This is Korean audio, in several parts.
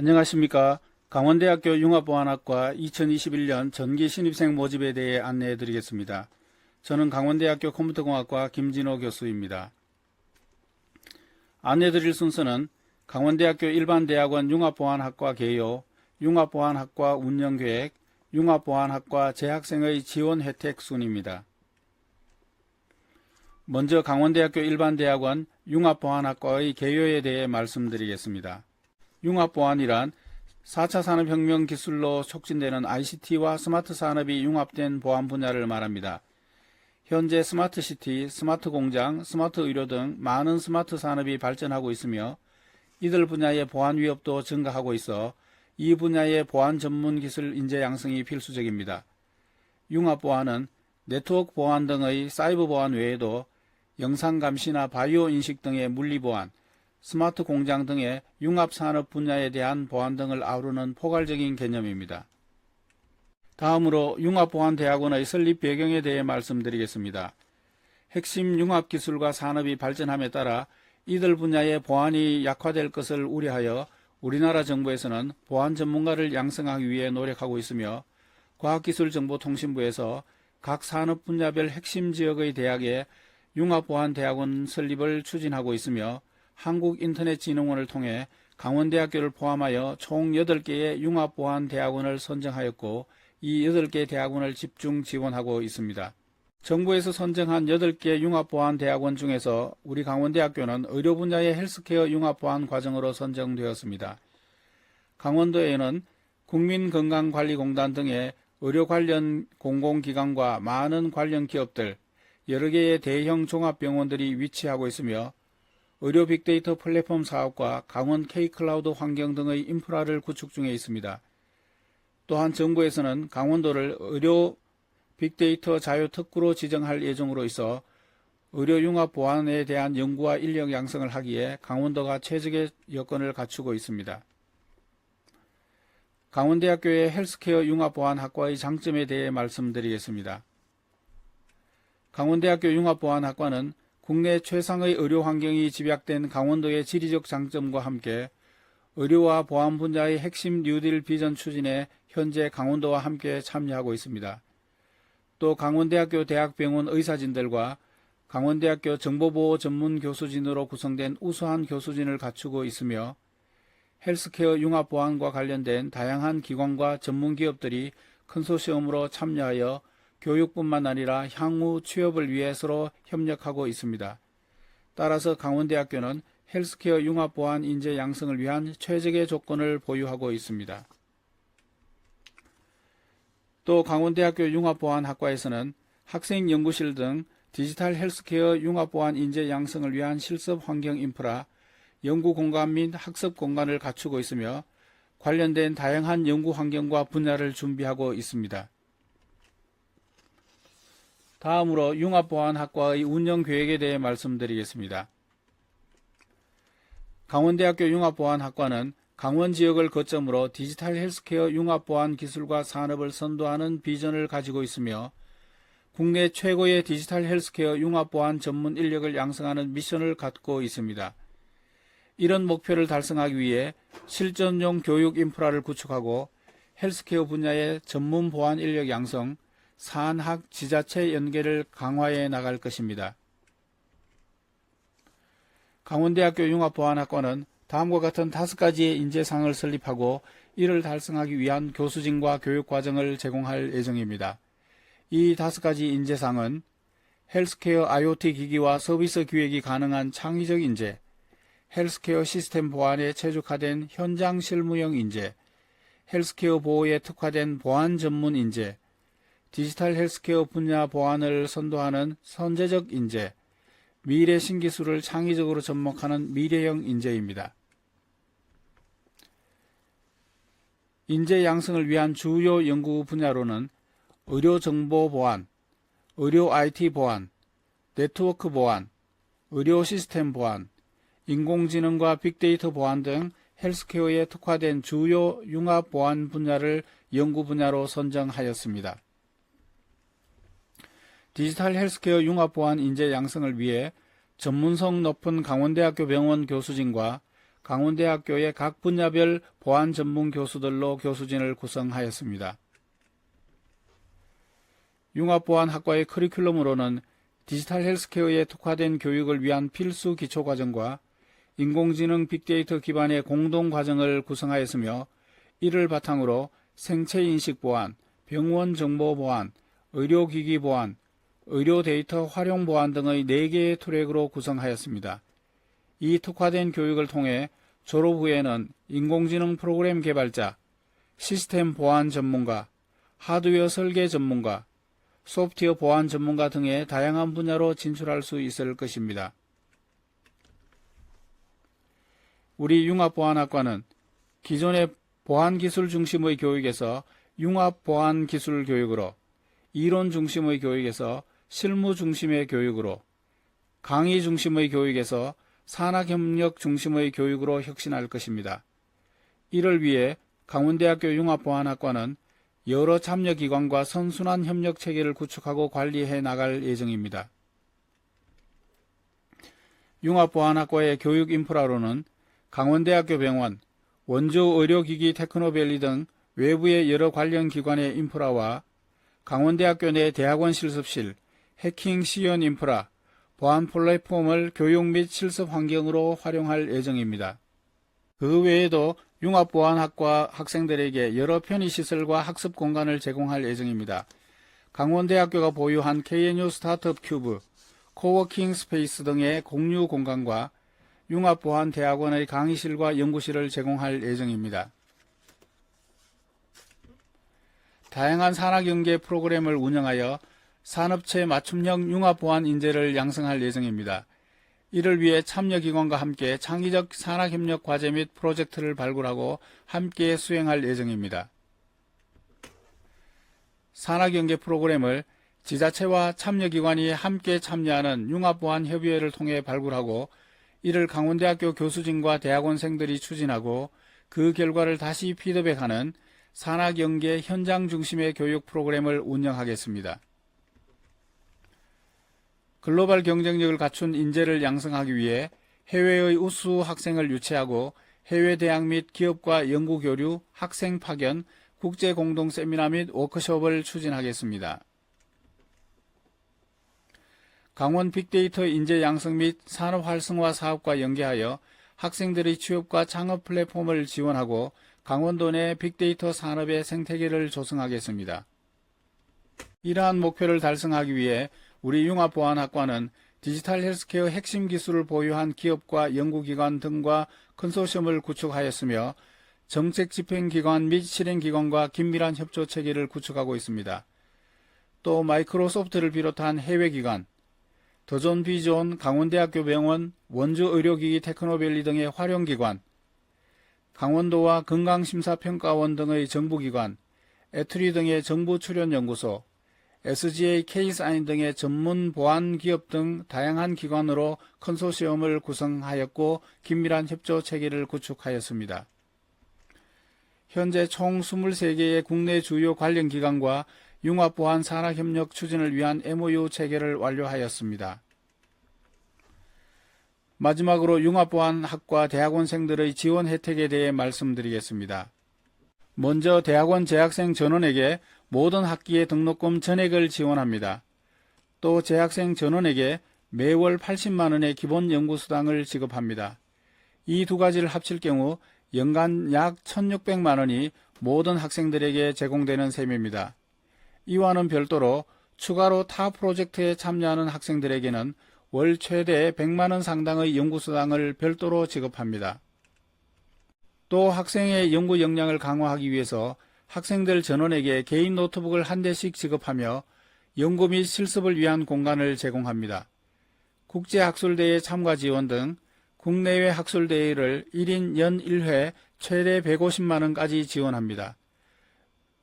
안녕하십니까. 강원대학교 융합보안학과 2021년 전기 신입생 모집에 대해 안내해 드리겠습니다. 저는 강원대학교 컴퓨터공학과 김진호 교수입니다. 안내 드릴 순서는 강원대학교 일반대학원 융합보안학과 개요, 융합보안학과 운영계획, 융합보안학과 재학생의 지원 혜택 순입니다. 먼저 강원대학교 일반대학원 융합보안학과의 개요에 대해 말씀드리겠습니다. 융합보안이란 4차 산업혁명 기술로 촉진되는 ICT와 스마트 산업이 융합된 보안 분야를 말합니다. 현재 스마트 시티, 스마트 공장, 스마트 의료 등 많은 스마트 산업이 발전하고 있으며 이들 분야의 보안 위협도 증가하고 있어 이 분야의 보안 전문 기술 인재 양성이 필수적입니다. 융합 보안은 네트워크 보안 등의 사이버 보안 외에도 영상 감시나 바이오 인식 등의 물리 보안, 스마트 공장 등의 융합 산업 분야에 대한 보안 등을 아우르는 포괄적인 개념입니다. 다음으로 융합보안대학원의 설립 배경에 대해 말씀드리겠습니다. 핵심 융합기술과 산업이 발전함에 따라 이들 분야의 보안이 약화될 것을 우려하여 우리나라 정부에서는 보안 전문가를 양성하기 위해 노력하고 있으며 과학기술정보통신부에서 각 산업 분야별 핵심 지역의 대학에 융합보안대학원 설립을 추진하고 있으며 한국인터넷진흥원을 통해 강원대학교를 포함하여 총 8개의 융합보안대학원을 선정하였고 이 8개 대학원을 집중 지원하고 있습니다. 정부에서 선정한 8개 융합보안대학원 중에서 우리 강원대학교는 의료 분야의 헬스케어 융합보안 과정으로 선정되었습니다. 강원도에는 국민건강관리공단 등의 의료 관련 공공기관과 많은 관련 기업들, 여러 개의 대형 종합병원들이 위치하고 있으며 의료 빅데이터 플랫폼 사업과 강원 K클라우드 환경 등의 인프라를 구축 중에 있습니다. 또한 정부에서는 강원도를 의료 빅데이터 자유 특구로 지정할 예정으로 있어 의료 융합 보안에 대한 연구와 인력 양성을 하기에 강원도가 최적의 여건을 갖추고 있습니다. 강원대학교의 헬스케어 융합보안학과의 장점에 대해 말씀드리겠습니다. 강원대학교 융합보안학과는 국내 최상의 의료 환경이 집약된 강원도의 지리적 장점과 함께 의료와 보안 분야의 핵심 뉴딜 비전 추진에 현재 강원도와 함께 참여하고 있습니다. 또 강원대학교 대학병원 의사진들과 강원대학교 정보보호 전문 교수진으로 구성된 우수한 교수진을 갖추고 있으며 헬스케어 융합보안과 관련된 다양한 기관과 전문기업들이 컨소시엄으로 참여하여 교육뿐만 아니라 향후 취업을 위해 서로 협력하고 있습니다. 따라서 강원대학교는 헬스케어 융합 보안 인재 양성을 위한 최적의 조건을 보유하고 있습니다. 또 강원대학교 융합보안학과에서는 학생 연구실 등 디지털 헬스케어 융합보안 인재 양성을 위한 실습 환경 인프라, 연구 공간 및 학습 공간을 갖추고 있으며 관련된 다양한 연구 환경과 분야를 준비하고 있습니다. 다음으로 융합보안학과의 운영 계획에 대해 말씀드리겠습니다. 강원대학교 융합보안학과는 강원 지역을 거점으로 디지털 헬스케어 융합보안 기술과 산업을 선도하는 비전을 가지고 있으며 국내 최고의 디지털 헬스케어 융합보안 전문 인력을 양성하는 미션을 갖고 있습니다. 이런 목표를 달성하기 위해 실전용 교육 인프라를 구축하고 헬스케어 분야의 전문 보안 인력 양성, 산학 지자체 연계를 강화해 나갈 것입니다. 강원대학교 융합보안학과는 다음과 같은 다섯 가지의 인재상을 설립하고 이를 달성하기 위한 교수진과 교육과정을 제공할 예정입니다. 이 다섯 가지 인재상은 헬스케어 IoT 기기와 서비스 기획이 가능한 창의적 인재, 헬스케어 시스템 보안에 최적화된 현장 실무형 인재, 헬스케어 보호에 특화된 보안 전문 인재, 디지털 헬스케어 분야 보안을 선도하는 선제적 인재, 미래 신기술을 창의적으로 접목하는 미래형 인재입니다. 인재 양성을 위한 주요 연구 분야로는 의료 정보 보안, 의료 IT 보안, 네트워크 보안, 의료 시스템 보안, 인공지능과 빅데이터 보안 등 헬스케어에 특화된 주요 융합 보안 분야를 연구 분야로 선정하였습니다. 디지털 헬스케어 융합 보안 인재 양성을 위해 전문성 높은 강원대학교 병원 교수진과 강원대학교의 각 분야별 보안 전문 교수들로 교수진을 구성하였습니다. 융합보안학과의 커리큘럼으로는 디지털 헬스케어에 특화된 교육을 위한 필수 기초과정과 인공지능 빅데이터 기반의 공동과정을 구성하였으며 이를 바탕으로 생체인식 보안, 병원 정보 보안, 의료기기 보안, 의료 데이터 활용 보안 등의 4개의 트랙으로 구성하였습니다. 이 특화된 교육을 통해 졸업 후에는 인공지능 프로그램 개발자, 시스템 보안 전문가, 하드웨어 설계 전문가, 소프트웨어 보안 전문가 등의 다양한 분야로 진출할 수 있을 것입니다. 우리 융합보안학과는 기존의 보안기술 중심의 교육에서 융합보안기술 교육으로 이론 중심의 교육에서 실무 중심의 교육으로 강의 중심의 교육에서 산학협력 중심의 교육으로 혁신할 것입니다. 이를 위해 강원대학교 융합보안학과는 여러 참여기관과 선순환 협력 체계를 구축하고 관리해 나갈 예정입니다. 융합보안학과의 교육 인프라로는 강원대학교 병원, 원주 의료기기 테크노밸리 등 외부의 여러 관련 기관의 인프라와 강원대학교 내 대학원 실습실, 해킹 시연 인프라, 보안 플랫폼을 교육 및 실습 환경으로 활용할 예정입니다. 그 외에도 융합보안학과 학생들에게 여러 편의시설과 학습 공간을 제공할 예정입니다. 강원대학교가 보유한 KNU 스타트업 큐브, 코워킹 스페이스 등의 공유 공간과 융합보안대학원의 강의실과 연구실을 제공할 예정입니다. 다양한 산학연계 프로그램을 운영하여 산업체 맞춤형 융합보안 인재를 양성할 예정입니다. 이를 위해 참여기관과 함께 창의적 산학협력 과제 및 프로젝트를 발굴하고 함께 수행할 예정입니다. 산학연계 프로그램을 지자체와 참여기관이 함께 참여하는 융합보안 협의회를 통해 발굴하고 이를 강원대학교 교수진과 대학원생들이 추진하고 그 결과를 다시 피드백하는 산학연계 현장 중심의 교육 프로그램을 운영하겠습니다. 글로벌 경쟁력을 갖춘 인재를 양성하기 위해 해외의 우수 학생을 유치하고 해외 대학 및 기업과 연구 교류, 학생 파견, 국제 공동 세미나 및 워크숍을 추진하겠습니다. 강원 빅데이터 인재 양성 및 산업 활성화 사업과 연계하여 학생들의 취업과 창업 플랫폼을 지원하고 강원도 내 빅데이터 산업의 생태계를 조성하겠습니다. 이러한 목표를 달성하기 위해 우리 융합보안학과는 디지털 헬스케어 핵심 기술을 보유한 기업과 연구기관 등과 컨소시엄을 구축하였으며 정책 집행기관 및 실행기관과 긴밀한 협조 체계를 구축하고 있습니다. 또 마이크로소프트를 비롯한 해외기관, 더존 비존 강원대학교 병원, 원주 의료기기 테크노밸리 등의 활용기관, 강원도와 건강심사평가원 등의 정부기관, 에트리 등의 정부 출연연구소, SGA 케이사인 등의 전문 보안 기업 등 다양한 기관으로 컨소시엄을 구성하였고 긴밀한 협조 체계를 구축하였습니다. 현재 총 23개의 국내 주요 관련 기관과 융합보안 산학협력 추진을 위한 MOU 체계를 완료하였습니다. 마지막으로 융합보안학과 대학원생들의 지원 혜택에 대해 말씀드리겠습니다. 먼저 대학원 재학생 전원에게 모든 학기의 등록금 전액을 지원합니다. 또 재학생 전원에게 매월 80만 원의 기본 연구수당을 지급합니다. 이 두 가지를 합칠 경우 연간 약 1,600만 원이 모든 학생들에게 제공되는 셈입니다. 이와는 별도로 추가로 타 프로젝트에 참여하는 학생들에게는 월 최대 100만 원 상당의 연구수당을 별도로 지급합니다. 또 학생의 연구 역량을 강화하기 위해서 학생들 전원에게 개인 노트북을 한 대씩 지급하며 연구 및 실습을 위한 공간을 제공합니다. 국제학술대회 참가 지원 등 국내외 학술대회를 1인 연 1회 최대 150만원까지 지원합니다.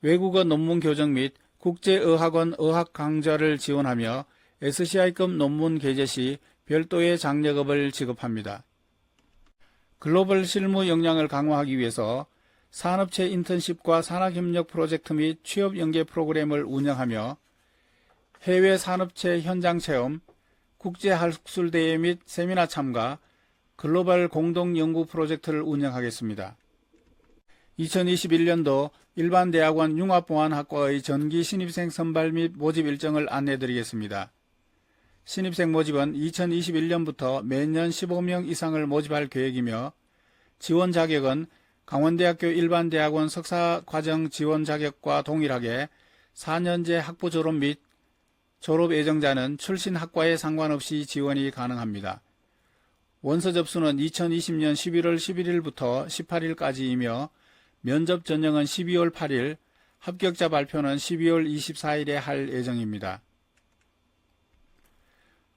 외국어 논문 교정 및 국제의학원 의학 강좌를 지원하며 SCI급 논문 게재 시 별도의 장려급을 지급합니다. 글로벌 실무 역량을 강화하기 위해서 산업체 인턴십과 산학협력 프로젝트 및 취업 연계 프로그램을 운영하며 해외 산업체 현장 체험, 국제 학술 대회 및 세미나 참가, 글로벌 공동 연구 프로젝트를 운영하겠습니다. 2021년도 일반 대학원 융합보안학과의 전기 신입생 선발 및 모집 일정을 안내 드리겠습니다. 신입생 모집은 2021년부터 매년 15명 이상을 모집할 계획이며 지원 자격은 강원대학교 일반대학원 석사과정 지원 자격과 동일하게 4년제 학부 졸업 및 졸업 예정자는 출신 학과에 상관없이 지원이 가능합니다. 원서 접수는 2020년 11월 11일부터 18일까지이며 면접 전형은 12월 8일, 합격자 발표는 12월 24일에 할 예정입니다.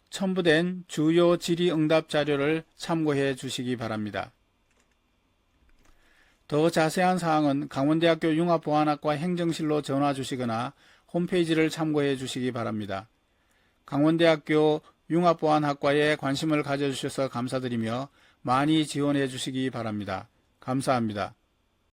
첨부된 주요 질의응답 자료를 참고해 주시기 바랍니다. 더 자세한 사항은 강원대학교 융합보안학과 행정실로 전화 주시거나 홈페이지를 참고해 주시기 바랍니다. 강원대학교 융합보안학과에 관심을 가져주셔서 감사드리며 많이 지원해 주시기 바랍니다. 감사합니다.